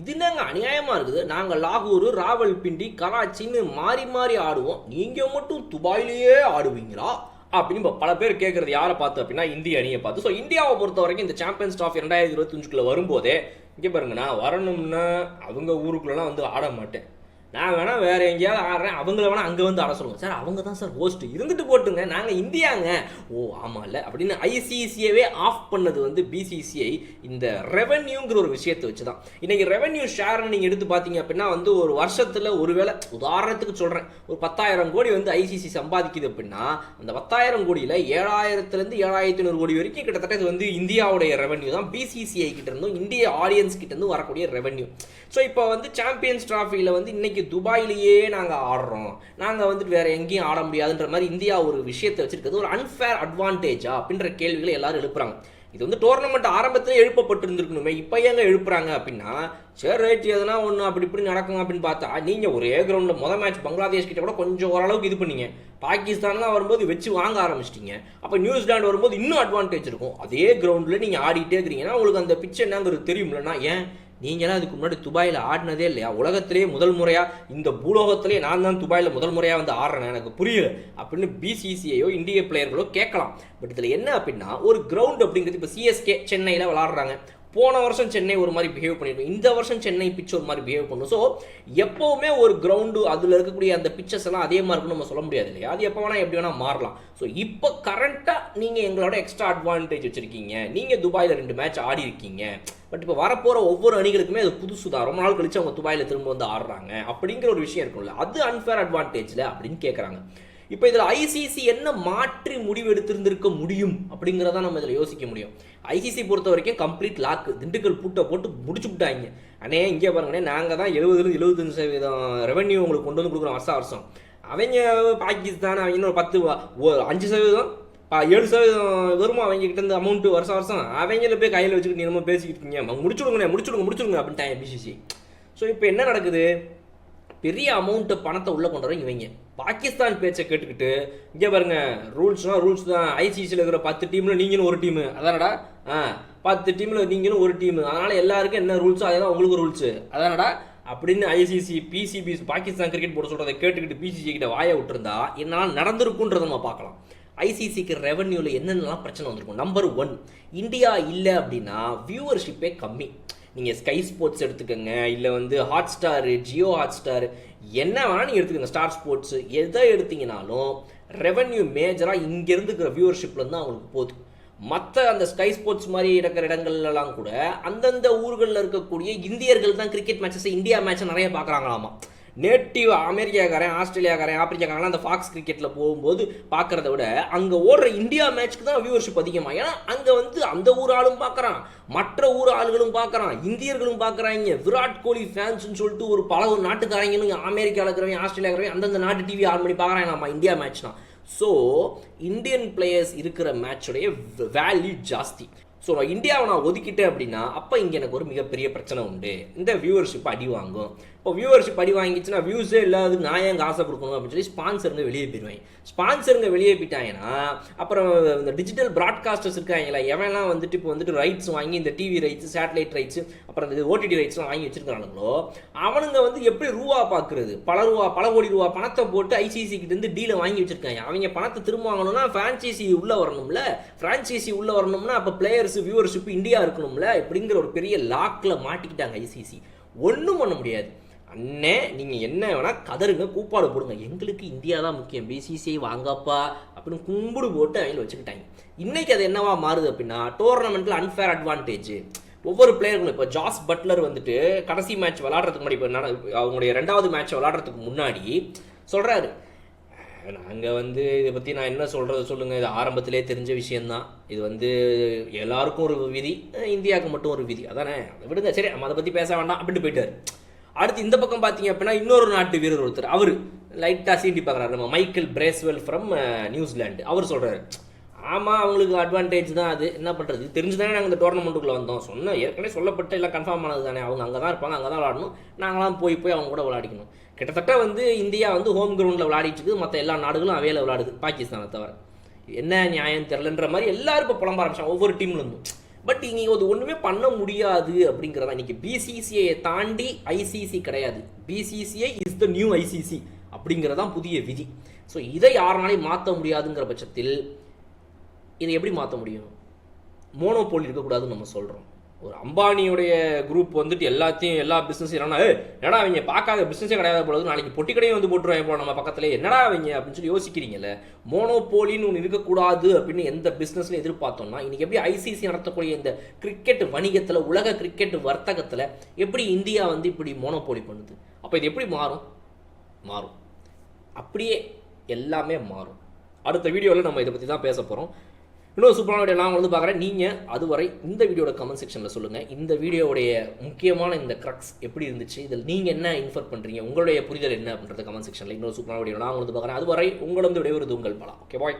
இது என்னங்க அநியாயமாக இருக்குது? நாங்கள் லாகூர் ராவல்பிண்டி கராச்சின்னு மாறி மாறி ஆடுவோம். நீங்கள் மட்டும் துபாயிலேயே ஆடுவீங்களா? அப்படின்னு இப்போ பல பேர் கேட்குறது யாரை பார்த்து அப்படின்னா இந்திய அணியை பார்த்து. ஸோ இந்தியாவை பொறுத்த வரைக்கும் இந்த சாம்பியன்ஸ் ட்ராஃபி ரெண்டாயிரத்தி இருபத்தஞ்சுக்குள்ளே வரும்போதே இங்கே பாருங்கண்ணா வரணும்னா அவங்க ஊருக்குள்ளலாம் வந்து ஆட மாட்டேன். நான் வேணா வேற எங்கேயாவது ஆடுறேன். அவங்கள வேணா அங்கே வந்து ஆட சொல்லுங்க. சார் அவங்க தான் சார் ஹோஸ்ட் இருந்துட்டு போட்டுங்க. நாங்கள் இந்தியாங்க. ஓ ஆமாம் இல்லை அப்படின்னு ஐசிசிஐவே ஆஃப் பண்ணது வந்து பிசிசிஐ இந்த ரெவன்யூங்கிற ஒரு விஷயத்தை வச்சு தான் இன்னைக்கு ரெவன்யூ ஷேர்னு நீங்கள் எடுத்து பார்த்தீங்க அப்படின்னா வந்து ஒரு வருஷத்தில் ஒருவேளை உதாரணத்துக்கு சொல்கிறேன் ஒரு பத்தாயிரம் கோடி வந்து ஐசிசி சம்பாதிக்குது அப்படின்னா அந்த பத்தாயிரம் கோடியில் ஏழாயிரத்துலேருந்து ஏழாயிரத்தி ஐநூறு கோடி வரைக்கும் கிட்டத்தட்ட இது வந்து இந்தியாவுடைய ரெவன்யூ தான். பிசிசிஐ கிட்ட இருந்தும் இந்திய ஆடியன்ஸ் கிட்ட இருந்து வரக்கூடிய ரெவன்யூ ஸோ இப்போ வந்து சாம்பியன்ஸ் ட்ராஃபியில் வந்து இன்னைக்கு துபாயிலேயே நாங்கள் ஆடுறோம். நாங்கள் வந்துட்டு வேறு எங்கேயும் ஆட முடியாதுன்ற மாதிரி இந்தியா ஒரு விஷயத்தை வச்சுருக்கிறது ஒரு அன்ஃபேர் அட்வான்டேஜா அப்படின்ற கேள்விகளை எல்லாரும் எழுப்புறாங்க. இது வந்து டோர்னமெண்ட் ஆரம்பத்திலே எழுப்பப்பட்டிருந்துருக்கணுமே இப்போ ஏங்க எழுப்புறாங்க அப்படின்னா சரி ரைட் எதனா ஒன்று அப்படி இப்படி நடக்கும் அப்படின்னு பார்த்தா நீங்கள் ஒரே கிரவுண்டில் மொதல் மேட்ச் பங்களாதேஷ் கிட்ட கூட கொஞ்சம் ஓரளவுக்கு இது பண்ணீங்க. பாகிஸ்தான்லாம் வரும்போது வச்சு வாங்க ஆரம்பிச்சிட்டீங்க. அப்போ நியூசிலாண்டு வரும்போது இன்னும் அட்வான்டேஜ் இருக்கும். அதே கிரவுண்டில் நீங்கள் ஆடிட்டே இருக்கிறீங்கன்னா உங்களுக்கு அந்த பிச்சை என்னங்கிறது தெரியும்லன்னா ஏன்? நீங்களாம் அதுக்கு முன்னாடி துபாயில் ஆடினதே இல்லையா? உலகத்திலேயே முதல் முறையாக இந்த பூலோகத்திலேயே நான் தான் துபாயில் முதல் முறையாக வந்து ஆடுறேன் எனக்கு புரியல. அப்படின்னு பிசிசிஐயோ இந்திய பிளேயர்களோ கேட்கலாம். பட் இதில் என்ன அப்படின்னா ஒரு கிரவுண்ட் அப்படிங்கிறது இப்போ சிஎஸ்கே சென்னையில் விளாடுறாங்க போன வருஷம் சென்னை ஒரு மாதிரி பிஹேவ் பண்ணிடும் இந்த வருஷம் சென்னை பிச் ஒரு மாதிரி பிஹேவ் பண்ணும். ஸோ எப்போவுமே ஒரு கிரவுண்டு அதில் இருக்கக்கூடிய அந்த பிச்சர்ஸ் எல்லாம் அதே மாதிரி இருக்குன்னு நம்ம சொல்ல முடியாது இல்லையா? அது எப்போ வேணால் எப்படி வேணால் மாறலாம். ஸோ இப்போ கரண்ட்டாக நீங்கள் எங்களோட எக்ஸ்ட்ரா அட்வான்டேஜ் வச்சுருக்கீங்க. நீங்கள் துபாயில் ரெண்டு மேட்ச் ஆடி இருக்கீங்க. பட் இப்போ வரப்போகிற ஒவ்வொரு அணிகளுக்குமே அது புதுசு தான். ரொம்ப நாள் கழிச்சு அவங்க துபாயில் திரும்ப வந்து ஆடுறாங்க. அப்படிங்கிற ஒரு விஷயம் இருக்கும்ல. அது அன்ஃபேர் அட்வான்டேஜில் அப்படின்னு கேட்குறாங்க இப்போ இதில் ஐசிசி என்ன மாற்றி முடிவு எடுத்திருந்திருக்க முடியும் அப்படிங்கிறத நம்ம இதில் யோசிக்க முடியும். ஐசிசி பொறுத்த வரைக்கும் கம்ப்ளீட் லாக்கு திண்டுக்கல் பூட்டை போட்டு முடிச்சு விட்டாங்க அண்ணே இங்கே பாருங்கண்ணே நாங்கள் தான் எழுபதுலேருந்து எழுபத்தஞ்சு சதவீதம் ரெவன்யூ உங்களுக்கு கொண்டு வந்து கொடுக்குறோம் வருஷம் வருஷம். அவங்க பாகிஸ்தான் அவங்க ஒரு பத்து அஞ்சு சதவீதம் ஏழு சதவீதம் வருமா அவங்க கிட்ட இருந்து அமௌண்ட் வருஷம் வருஷம்? அவங்கள போய் கையில் வச்சுக்கிட்டு நீ நம்ம பேசிக்கிட்டு இருக்கீங்க. முடிச்சுடுங்கண்ணே முடிச்சுடுங்க முடிச்சுடுங்க அப்படின்ட்டாங்க பிசிசி ஸோ இப்போ என்ன நடக்குது? பெரிய அமௌண்ட்டு பணத்தை உள்ளே கொண்டு வரவங்க இவங்க. பாகிஸ்தான் பேச்சை கேட்டுக்கிட்டு இங்கே பாருங்க ரூல்ஸ்னா ரூல்ஸ் தான். ஐசிசியில் இருக்கிற பத்து டீமில் நீங்களும் ஒரு டீமு அதானடா? ஆ பத்து டீமில் நீங்களும் ஒரு டீமு அதனால் எல்லாருக்கும் என்ன ரூல்ஸோ அதே தான் உங்களுக்கு ரூல்ஸு அதானடா? அப்படின்னு ICC PCB Pakistan cricket board சொல்கிறத கேட்டுக்கிட்டு பிசிசி கிட்ட வாயை விட்டுருந்தா என்னால் நடந்திருக்குன்றதை நம்ம பார்க்கலாம். ஐசிசிக்கு ரெவன்யூவில் என்னென்னலாம் பிரச்சனை வந்திருக்கும்? நம்பர் ஒன் இந்தியா இல்லை அப்படின்னா வியூவர்ஷிப்பே கம்மி. நீங்கள் ஸ்கை ஸ்போர்ட்ஸ் எடுத்துக்கோங்க இல்லை வந்து Hotstar Jio Hotstar என்ன வேணால் நீங்கள் எடுத்துக்கோங்க ஸ்டார் ஸ்போர்ட்ஸ் எதை எடுத்தீங்கனாலும் ரெவன்யூ மேஜராக இங்கேருந்து இருக்கிற வியூவர்ஷிப்லேருந்து தான் அவங்களுக்கு போகுது மற்ற அந்த ஸ்கை ஸ்போர்ட்ஸ் மாதிரி இருக்கிற இடங்கள்லாம் கூட அந்தந்த ஊர்களில் இருக்கக்கூடிய இந்தியர்கள் தான் கிரிக்கெட் மேட்சஸ் இந்தியா மேட்சை நிறைய பார்க்குறாங்களாமா. நேட்டிவ் அமெரிக்காக்காரன் ஆஸ்திரேலியாக்காரன் ஆப்பிரிக்காக்காரன் அந்த ஃபாக்ஸ் கிரிக்கெட்டில் போகும்போது பார்க்குறத விட அங்கே ஓடுற இந்தியா மேட்ச்க்கு தான் வியூவர்ஷிப் அதிகமாக ஏன்னா அங்கே வந்து அந்த ஊர் ஆளும் பார்க்குறான். மற்ற ஊர் ஆளுகளும் பார்க்குறான். இந்தியர்களும் பார்க்குறாங்க. விராட் கோலி ஃபேன்ஸ்னு சொல்லிட்டு ஒரு பல ஒரு நாட்டுக்காரங்களும் அமெரிக்காவில் இருக்கிறவங்க ஆஸ்திரேலியா இருக்கிறவங்க அந்தந்த நாட்டு டிவி ஆன் பண்ணி பார்க்குறாங்க நம்ம இந்தியா மேட்ச்னா ஸோ இந்தியன் பிளேயர்ஸ் இருக்கிற மேட்சுடைய வேல்யூ ஜாஸ்தி. ஸோ நான் இந்தியாவை நான் ஒதுக்கிட்டேன் அப்படின்னா அப்போ இங்கே எனக்கு ஒரு மிகப்பெரிய பிரச்சனை உண்டு. இந்த வியூவர்ஷிப் அடி வாங்கும். இப்போ வியூவர்ஷிப் படி வாங்கிச்சுன்னா வியூஸே இல்லாததுக்கு நான் ஏன் காசை கொடுக்கணும் அப்படின்னு சொல்லி ஸ்பான்சருங்க வெளியே போயிடுவாங்க ஸ்பான்சருங்க வெளியே போயிட்டாங்கன்னா அப்புறம் இந்த டிஜிட்டல் ப்ராட்காஸ்டர்ஸ் இருக்காங்களா எவன்லாம் வந்துட்டு இப்போ வந்துட்டு ரைட்ஸ் வாங்கி இந்த டிவி ரைட்ஸ் சேட்டலைட் ரைட்ஸ் அப்புறம் இந்த ஓடிடி ரைட்ஸ்லாம் வாங்கி வச்சிருக்கானுங்களோ அவனுங்க வந்து எப்படி ரூபா பார்க்குறது பல ரூபா பல கோடி ரூபா பணத்தை போட்டு ஐசிசி கிட்ட இருந்து டீலை வாங்கி வச்சிருக்காங்க. அவங்க பணத்தை திரும்ப வாங்கணும்னா ஃப்ரான்ச்சைசி உள்ள வரணும்ல? ஃப்ரான்ச்சைசி உள்ள வரணும்னா அப்போ பிளேயர்ஸ் வியூவர்ஷிப் இந்தியா இருக்கணும்ல? இப்படிங்கிற ஒரு பெரிய லாக்ல மாட்டிக்கிட்டாங்க ஐசிசி ஒன்றும் பண்ண முடியாது. அண்ணே நீங்கள் என்ன வேணால் கதறுங்க கூப்பாடு போடுங்க. எங்களுக்கு இந்தியா தான் முக்கியம். பிசிசிஐ வாங்கப்பா அப்படின்னு கும்பிடு போட்டு அவங்க வச்சுக்கிட்டாங்க. இன்னைக்கு அது என்னவா மாறுது அப்படின்னா டோர்னமெண்ட்டில் அன்ஃபேர் அட்வான்டேஜ் ஒவ்வொரு பிளேயர்களும் இப்போ ஜாஸ் பட்லர் வந்துட்டு கடைசி மேட்ச் விளாடுறதுக்கு முன்னாடி இப்போ அவங்களுடைய ரெண்டாவது மேட்ச் விளாடுறதுக்கு முன்னாடி சொல்கிறாரு நாங்கள் வந்து இதை பற்றி நான் என்ன சொல்கிறது சொல்லுங்கள் இது ஆரம்பத்திலே தெரிஞ்ச விஷயந்தான் இது வந்து எல்லாருக்கும் ஒரு விதி இந்தியாவுக்கு மட்டும் ஒரு விதி. அதானே? அதை விடுங்க. சரி நம்ம அதை பற்றி பேச வேண்டாம் அப்படின்ட்டு போயிட்டார். அடுத்து இந்த பக்கம் பார்த்தீங்க அப்படின்னா இன்னொரு நாட்டு வீரர் ஒருத்தர். அவர் லைட்டாக சீண்டி பார்க்குறாரு. நம்ம Michael Bracewell from New Zealand அவர் சொல்கிறாரு ஆமாம் அவங்களுக்கு அட்வான்டேஜ் தான் அது. என்ன பண்ணுறது தெரிஞ்சு தானே நாங்கள் இந்த டோர்னமெண்ட்டுக்குள்ளே வந்தோம். சொன்னோம் ஏற்கனவே சொல்லப்பட்ட எல்லாம் கன்ஃபார்ம் ஆனது தானே. அவங்க அங்கே தான் இருப்பாங்க அங்கே தான் விளாடணும் நாங்களாம் போய் போய் அவங்க கூட விளையாடிக்கணும். கிட்டத்தட்ட வந்து இந்தியா வந்து ஹோம் கிரவுண்டில் விளையாடிட்டு இருக்குது. மற்ற எல்லா நாடுகளும் அவையில் விளையாடுது பாகிஸ்தானை தவிர. என்ன நியாயம் தெரிலன்ற மாதிரி எல்லாரும் இப்போ புலம்ப ஆரம்பிச்சாங்க. ஒவ்வொரு டீம்லேருந்தும் பட் இங்கே அது ஒன்றுமே பண்ண முடியாது அப்படிங்கிறதா இன்னைக்கு பிசிசிஐயை தாண்டி ஐசிசி கிடையாது. BCCI is the new ICC அப்படிங்கிறதான் புதிய விதி. ஸோ இதை யாருனாலையும் மாற்ற முடியாதுங்கிற பட்சத்தில் இதை எப்படி மாற்ற முடியும்? மோனோபோல் இருக்கக்கூடாதுன்னு நம்ம சொல்கிறோம் ஒரு அம்பானியுடைய குரூப் வந்துட்டு எல்லாத்தையும் எல்லா பிஸ்னஸும் என்னன்னா என்னடா அவங்க பார்க்காத பிஸ்னஸே கிடையாது போலது நாளைக்கு பொட்டி கடையும் வந்து போட்டுருவாங்க போல நம்ம பக்கத்துல. என்னடா அவங்க அப்படின்னு சொல்லி யோசிக்கிறீங்கல்ல. மோனோபோலின்னு ஒன்று இருக்கக்கூடாது அப்படின்னு எந்த பிஸ்னஸ்ல எதிர்பார்த்தோம்னா இன்னைக்கு எப்படி ஐசிசி நடத்தக்கூடிய இந்த கிரிக்கெட் வணிகத்தில் உலக கிரிக்கெட் வர்த்தகத்தில் எப்படி இந்தியா வந்து இப்படி மோனோபோலி பண்ணுது? அப்போ இது எப்படி மாறும்? மாறும். அப்படியே எல்லாமே மாறும். அடுத்த வீடியோவில் நம்ம இதை பற்றி தான் பேச போகிறோம் இன்னொரு சூப்பரான வீடியோ நான் வந்து பார்க்குறேன். நீங்கள் அதுவரை இந்த வீடியோட கமெண்ட் செக்ஷனில் சொல்லுங்கள் இந்த வீடியோடைய முக்கியமான இந்த க்ரக்ஸ் எப்படி இருந்துச்சு? இதில் நீங்கள் என்ன இன்ஃபர் பண்ணுறீங்க உங்களுடைய புரிதல் என்ன அப்படின்றது கமெண்ட் செக்ஷனில் இன்னொரு சூப்பரான வீடியோ நான் வந்து பார்க்குறேன். அதுவரை உங்களது விடைபெறுவது உங்கள் பலா. Okay bye